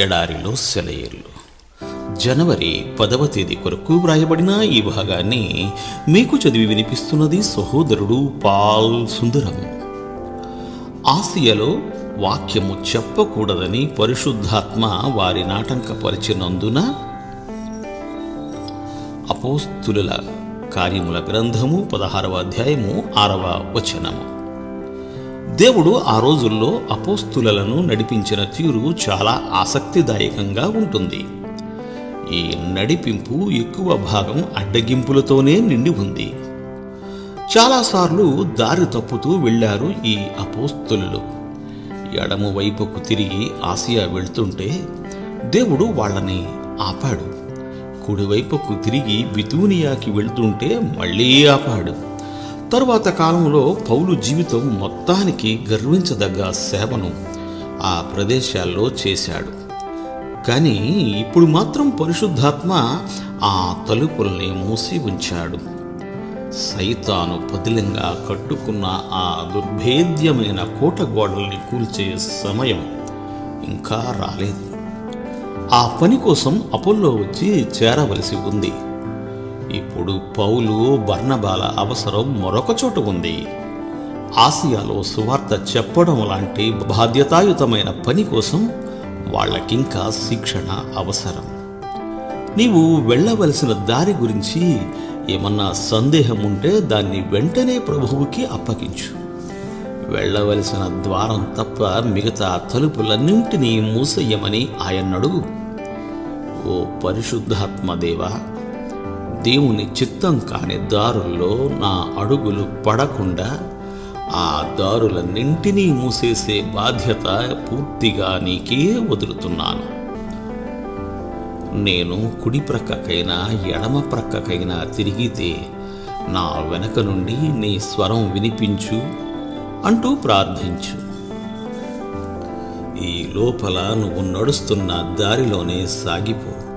ఎడారిలో సెలయేర్లు. జనవరి పదవ తేదీ కొరకు వ్రాయబడిన ఈ భాగాన్ని మీకు చదివి వినిపిస్తున్నది సహోదరుడు పాల్ సుందరం. ఆసియలో వాక్యము చెప్పకూడదని పరిశుద్ధాత్మ వారి నాటంకపరిచినందున అపోస్తుల కార్యముల గ్రంథము పదహారవ అధ్యాయము ఆరవ వచనము. దేవుడు ఆ రోజుల్లో అపోస్తులను నడిపించిన తీరు చాలా ఆసక్తిదాయకంగా ఉంటుంది. ఈ నడిపింపు ఎక్కువ భాగం అడ్డగింపులతోనే నిండి ఉంది. చాలాసార్లు దారి తప్పుతూ వెళ్ళారు ఈ అపోస్తులు. ఎడమ వైపుకు తిరిగి ఆసియా వెళ్తుంటే దేవుడు వాళ్ళని ఆపాడు. కుడివైపుకు తిరిగి బితూనియాకి వెళ్తుంటే మళ్ళీ ఆపాడు. తరువాత కాలంలో పౌలు జీవితం మొత్తానికి గర్వించదగ్గ సేవను ఆ ప్రదేశాల్లో చేశాడు. కానీ ఇప్పుడు మాత్రం పరిశుద్ధాత్మ ఆ తలుపుల్ని మూసి ఉంచాడు. సైతాను పదిలంగా కట్టుకున్న ఆ దుర్భేద్యమైన కోట గోడల్ని కూల్చే సమయం ఇంకా రాలేదు. ఆ పని కోసం అపోల్లో వచ్చి చేరవలసి ఉంది. ఇప్పుడు పౌలు బర్ణబాల అవసరం మరొక చోట ఉంది. ఆసియాలో సువార్త చెప్పడం లాంటి బాధ్యతాయుతమైన పని కోసం వాళ్ళకింకా శిక్షణ అవసరం. నీవు వెళ్ళవలసిన దారి గురించి ఏమన్నా సందేహం ఉంటే దాన్ని వెంటనే ప్రభువుకి అప్పగించు. వెళ్ళవలసిన ద్వారం తప్ప మిగతా తలుపులన్నింటినీ మూసేయమని ఆయన్నడుగు ఓ పరిశుద్ధాత్మదేవా దేవుని చిత్తం కాని దారుల్లో నా అడుగులు పడకుండా ఆ దారులన్నింటినీ మూసేసే బాధ్యత పూర్తిగా నీకే వదులుతున్నాను. నేను కుడి ప్రక్కకైనా ఎడమ ప్రక్కకైనా తిరిగితే నా వెనక నుండి నీ స్వరం వినిపించు అంటూ ప్రార్థించు. ఈ లోపల నువ్వు నడుస్తున్న దారిలోనే సాగిపో.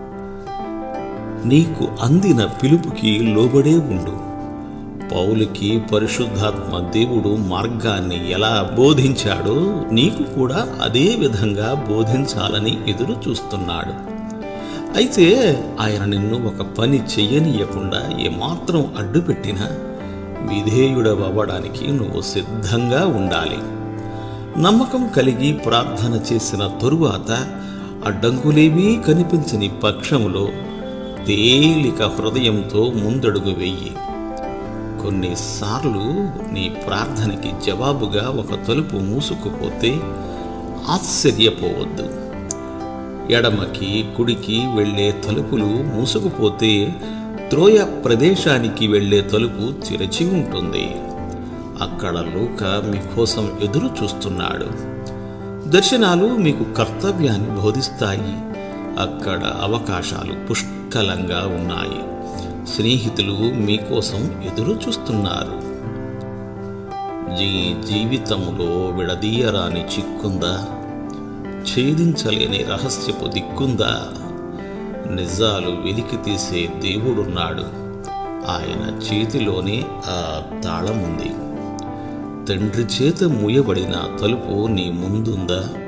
నీకు అందిన పిలుపుకి లోబడే ఉండు. పౌలకి పరిశుద్ధాత్మ దేవుడు మార్గాన్ని ఎలా బోధించాడో నీకు కూడా అదే విధంగా బోధించాలని ఎదురు చూస్తున్నాడు. అయితే ఆయన నిన్ను ఒక పని చెయ్యనీయకుండా ఏమాత్రం అడ్డుపెట్టినా విధేయుడవ్వడానికి నువ్వు సిద్ధంగా ఉండాలి. నమ్మకం కలిగి ప్రార్థన చేసిన తరువాత అడ్డంకులేమీ కనిపించని పక్షంలో తేలిక హృదయంతో ముందడుగు వెయ్యి కొన్నిసార్లు నీ ప్రార్థనకి జవాబుగా ఒక తలుపు మూసుకుపోతే ఆశ్చర్యపోవద్దు. ఎడమకి కుడికి వెళ్ళే తలుపులు మూసుకుపోతే త్రోయ ప్రదేశానికి వెళ్ళే తలుపు తెరచి ఉంటుంది. అక్కడ లూక మీకోసం ఎదురు చూస్తున్నాడు. దర్శనాలు మీకు కర్తవ్యాన్ని బోధిస్తాయి. అక్కడ అవకాశాలు పుష్కలంగా ఉన్నాయి. స్నేహితులు మీకోసం ఎదురు చూస్తున్నారు. జీ జీవితంలో విడదీయరాని చిక్కుందా? ఛేదించలేని రహస్యపు దిక్కుందా? నిజాలు వెలికి తీసే దేవుడున్నాడు. ఆయన చేతిలోనే ఆ తాళం ఉంది తండ్రి చేత మూయబడిన తలుపు నీ ముందుందా?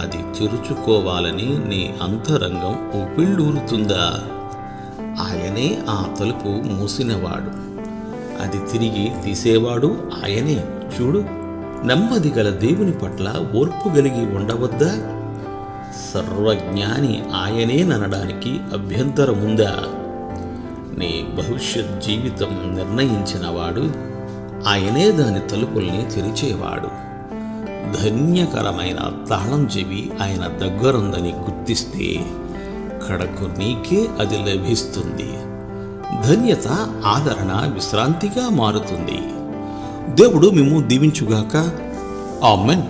అది తెరుచుకోవాలని నీ అంతరంగం ఉపిళ్ళూరుతుందా ఆయనే ఆ తలుపు మూసినవాడు. అది తిరిగి తీసేవాడు ఆయనే. చూడు నెమ్మది గల దేవుని పట్ల ఓర్పు కలిగి ఉండవద్దా? సర్వజ్ఞాని ఆయనే ననడానికి అభ్యంతరముందా? నీ భవిష్యత్ జీవితం నిర్ణయించినవాడు ఆయనే దాని తలుపుల్ని తెరిచేవాడు. ధన్యకరమైన తాళం చెవి ఆయన దగ్గరుందని గుర్తిస్తే కడకు నీకే అది లభిస్తుంది. ధన్యత ఆదరణ విశ్రాంతిగా మారుతుంది. దేవుడు మేము దీవించుగాక. ఆమెన్.